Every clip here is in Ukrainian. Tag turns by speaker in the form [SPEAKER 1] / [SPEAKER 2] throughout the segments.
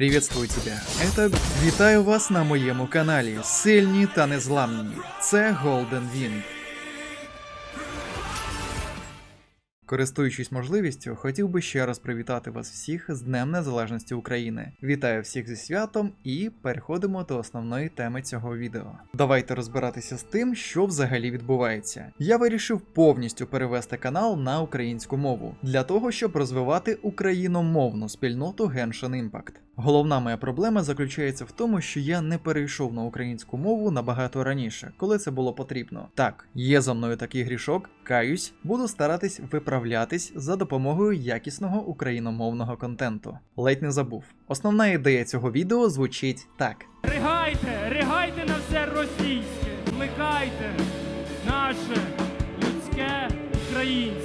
[SPEAKER 1] Приветствую тебя. Это вітаю вас на моєму каналі. Сильні та незламні. Це Golden Wing. Користуючись можливістю, хотів би ще раз привітати вас всіх з Днем Незалежності України. Вітаю всіх зі святом і переходимо до основної теми цього відео. Давайте розбиратися з тим, що взагалі відбувається. Я вирішив повністю перевести канал на українську мову для того, щоб розвивати україномовну спільноту Genshin Impact. Головна моя проблема заключається в тому, що я не перейшов на українську мову набагато раніше, коли це було потрібно. Так, є за мною такий грішок, каюсь, буду старатись виправлятись за допомогою якісного україномовного контенту. Ледь не забув. Основна ідея цього відео звучить так.
[SPEAKER 2] Ригайте, ригайте на все російське, вмикайте наше людське українське.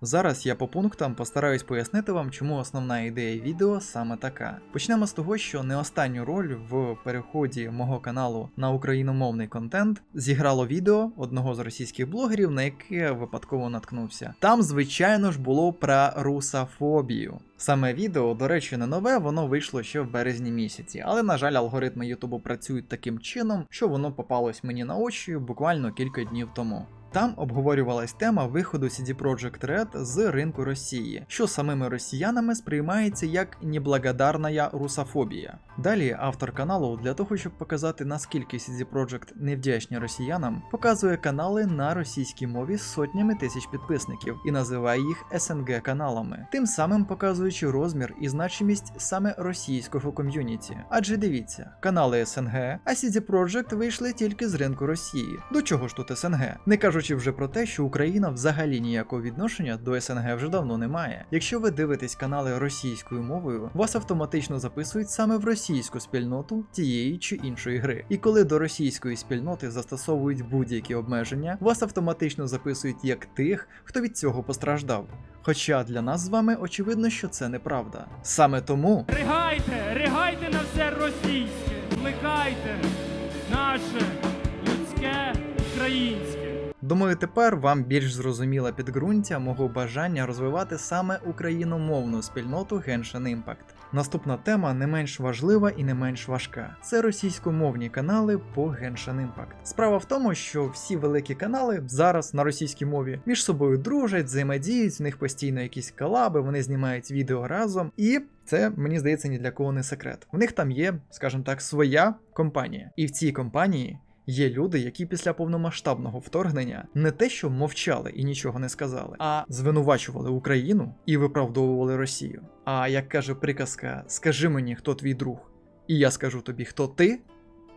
[SPEAKER 1] Зараз я по пунктам постараюсь пояснити вам, чому основна ідея відео саме така. Почнемо з того, що не останню роль в переході мого каналу на україномовний контент зіграло відео одного з російських блогерів, на яке випадково наткнувся. Там, звичайно ж, було про русофобію. Саме відео, до речі, не нове, воно вийшло ще в березні місяці, але на жаль, алгоритми Ютубу працюють таким чином, що воно попалось мені на очі буквально кілька днів тому. Там обговорювалась тема виходу CD Projekt Red з ринку Росії, що самими росіянами сприймається як неблагодарна русофобія. Далі автор каналу для того, щоб показати наскільки CD Projekt невдячні росіянам, показує канали на російській мові з сотнями тисяч підписників і називає їх СНГ каналами, тим самим показуючи розмір і значимість саме російського ком'юніті. Адже дивіться, канали СНГ, а CD Projekt вийшли тільки з ринку Росії. До чого ж тут СНГ? Не кажучи вже про те, що Україна взагалі ніякого відношення до СНГ вже давно не має. Якщо ви дивитесь канали російською мовою, вас автоматично записують саме в російську спільноту тієї чи іншої гри. І коли до російської спільноти застосовують будь-які обмеження, вас автоматично записують як тих, хто від цього постраждав. Хоча для нас з вами очевидно, що це неправда. Саме тому
[SPEAKER 2] Ригайте, ригайте на все російське, вмикайте наше людське українське.
[SPEAKER 1] Думаю, тепер вам більш зрозуміла підґрунтя мого бажання розвивати саме україномовну спільноту Genshin Impact. Наступна тема не менш важлива і не менш важка. Це російськомовні канали по Genshin Impact. Справа в тому, що всі великі канали зараз на російській мові між собою дружать, взаємодіють, в них постійно якісь колаби, вони знімають відео разом і. Це мені здається ні для кого не секрет. В них там є, скажімо так, своя компанія, і в цій компанії Є люди, які після повномасштабного вторгнення не те, що мовчали і нічого не сказали, а звинувачували Україну і виправдовували Росію. А як каже приказка, скажи мені, хто твій друг, і я скажу тобі, хто ти.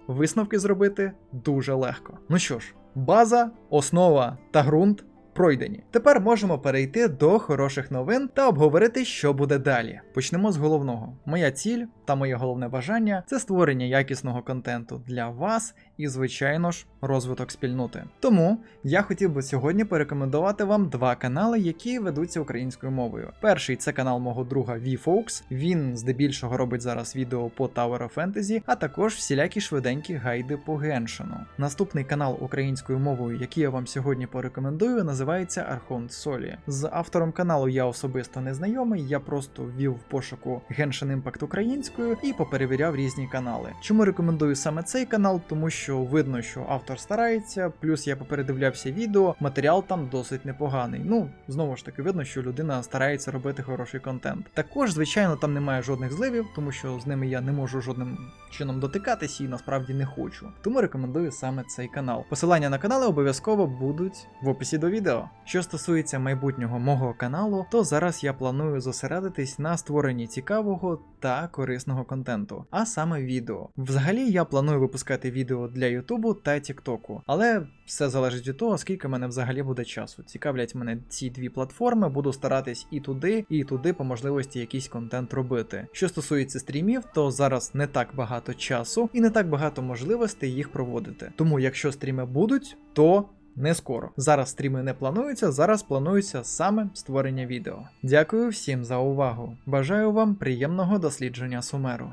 [SPEAKER 1] Висновки зробити дуже легко. Ну що ж, база, основа та ґрунт пройдені. Тепер можемо перейти до хороших новин та обговорити, що буде далі. Почнемо з головного. Моя ціль та моє головне бажання це створення якісного контенту для вас і, звичайно ж, розвиток спільноти. Тому я хотів би сьогодні порекомендувати вам два канали, які ведуться українською мовою. Перший це канал мого друга VFox. Він здебільшого робить зараз відео по Tower of Fantasy, а також всілякі швиденькі гайди по Геншину. Наступний канал українською мовою, який я вам сьогодні порекомендую, називається Архонт Солі. З автором каналу я особисто не знайомий, я просто ввів в пошуку Genshin Impact українською і поперевіряв різні канали. Чому рекомендую саме цей канал? Тому що видно, що автор старається, плюс я попередивлявся відео, матеріал там досить непоганий. Ну, знову ж таки, видно, що людина старається робити хороший контент. Також, звичайно, там немає жодних зливів, тому що з ними я не можу жодним чином дотикатися і насправді не хочу. Тому рекомендую саме цей канал. Посилання на канали обов'язково будуть в описі до відео. Що стосується майбутнього мого каналу, то зараз я планую зосередитись на створенні цікавого та корисного контенту, а саме відео. Взагалі я планую випускати відео для Ютубу та Тіктоку, але все залежить від того, скільки мене взагалі буде часу. Цікавлять мене ці дві платформи, буду старатись і туди, і туди по можливості якийсь контент робити. Що стосується стрімів, то зараз не так багато часу і не так багато можливостей їх проводити. Тому, якщо стріми будуть, то не скоро. Зараз стріми не плануються, зараз планується саме створення відео. Дякую всім за увагу. Бажаю вам приємного дослідження сумеру.